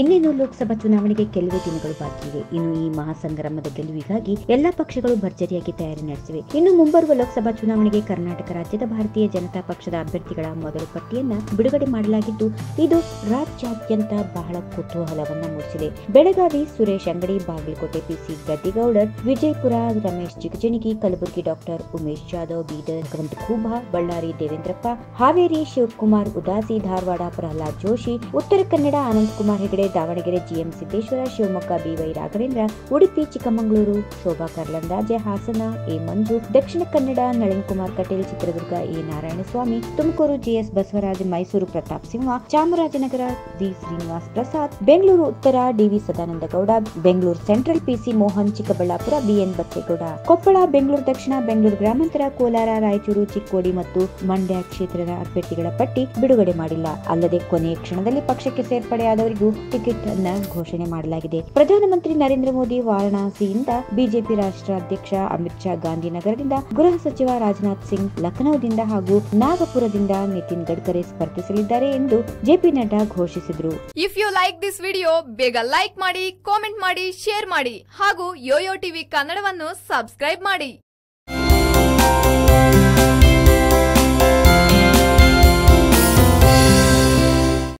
ಇನ್ನೇನು ಲೋಕಸಭಾ ಚುನಾವಣೆಗೆ ಕೆಲವೇ ದಿನಗಳು ಬಾಕಿ ಇವೆ. ಇನ್ನು ಈ ಮಹಾಸಂಗ್ರಾಮದ ಗೆಲುವಿಗಾಗಿ ಎಲ್ಲಾ ಪಕ್ಷಗಳು ಭರ್ಜರಿಯಾಗಿ ತಯಾರಿ ನಡೆಸಿವೆ. ಇನ್ನು ಮುಂಬರುವ ಲೋಕಸಭಾ ಚುನಾವಣೆಗೆ ಕರ್ನಾಟಕ ರಾಜ್ಯದ ಭಾರತೀಯ ಜನತಾ ಪಕ್ಷದ ಅಭ್ಯರ್ಥಿಗಳ ಮೊದಲ ಪಟ್ಟಿಯನ್ನ ಬಿಡುಗಡೆ ಮಾಡಲಾಗಿದ್ದು, ಇದು ರಾಜ್ಯಾದ್ಯಂತ ಬಹಳ ಕುತೂಹಲವನ್ನ ಮೂಡಿಸಿದೆ. ಬೆಳಗಾವಿ ಸುರೇಶ್ ಅಂಗಡಿ, ಬಾಗಲಕೋಟೆ ಪಿಸಿ ಗದ್ದಿಗೌಡರ್, ವಿಜಯಪುರ ರಮೇಶ್ ಜಿಗಜಣಗಿ ಕಲಬುರಗಿ ಡಾಕ್ಟರ್ ಉಮೇಶ್ ಜಾಧವ್, ಬೀದರ್ ಗ್ರಂಥ Ballari Devendrappa, Haveri Shivakumar Udasi, Dharwad Pralhad Joshi, Uttara Kannada Ananth Kumar Hegde Davanagere GM Siddeshwara, Shivamogga BY Raghavendra, Udupi Chikkamagaluru, Shobha Karandlaje Hassan, A Manju, Dakshina Kannada, Nalin Kumar Kateel, Chitradurga A Narayanaswamy, Tumakuru GS Basavaraj, Mysuru Pratap Simha, Chamarajanagar V Srinivas Prasad, Bengaluru Uttara DV Sadananda Gowda Bengaluru central PC Mohan Chikkaballapur BN Bachegowda Koppal, Bengaluru Dakshina, Bengaluru Gramantara, Kolar, Raichur, Chikkodi ಮತ್ತು ಮಂಡ್ಯ ಕ್ಷೇತ್ರದ ಅಭ್ಯರ್ಥಿಗಳ ಪಟ್ಟಿ ಬಿಡುಗಡೆ ಮಾಡಿಲ್ಲ. ಅಲ್ಲದೆ ಕೊನೆಯ ಕ್ಷಣದಲ್ಲಿ ಪಕ್ಷಕ್ಕೆ ಸೇರ್ಪಡೆಯಾದವರಿಗೂ ಟಿಕೆಟ್ ಅನ್ನ ಘೋಷಣೆ ಮಾಡಲಾಗಿದೆ. ಪ್ರಧಾನಮಂತ್ರಿ ನರೇಂದ್ರ ಮೋದಿ ವಾರಣಾಸಿಯಿಂದ ಬಿಜೆಪಿ ರಾಷ್ಟ್ರಾಧ್ಯಕ್ಷ ಅಮಿತ್ ಶಾ ಗಾಂಧಿನಗರದಿಂದ ಗೃಹ ಸಚಿವ ರಾಜನಾಥ್ ಸಿಂಗ್ ಲಖನೌದಿಂದ ಹಾಗೂ ನಾಗಪುರದಿಂದ ನಿತಿನ್ ಗಡ್ಕರಿ ಸ್ಪರ್ಧಿಸಲಿದ್ದಾರೆ ಎಂದು ಜೆಪಿ ನಡ್ಡಾ ಘೋಷಿಸಿದರು. If you like this video ಬೇಗ ಲೈಕ್ ಮಾಡಿ ಕಾಮೆಂಟ್ ಮಾಡಿ ಶೇರ್ ಮಾಡಿ ಹಾಗೂ ಯೋಯೋ ಟಿವಿ ಕನ್ನಡವನ್ನು ಸಬ್ಸ್ಕ್ರೈಬ್ ಮಾಡಿ.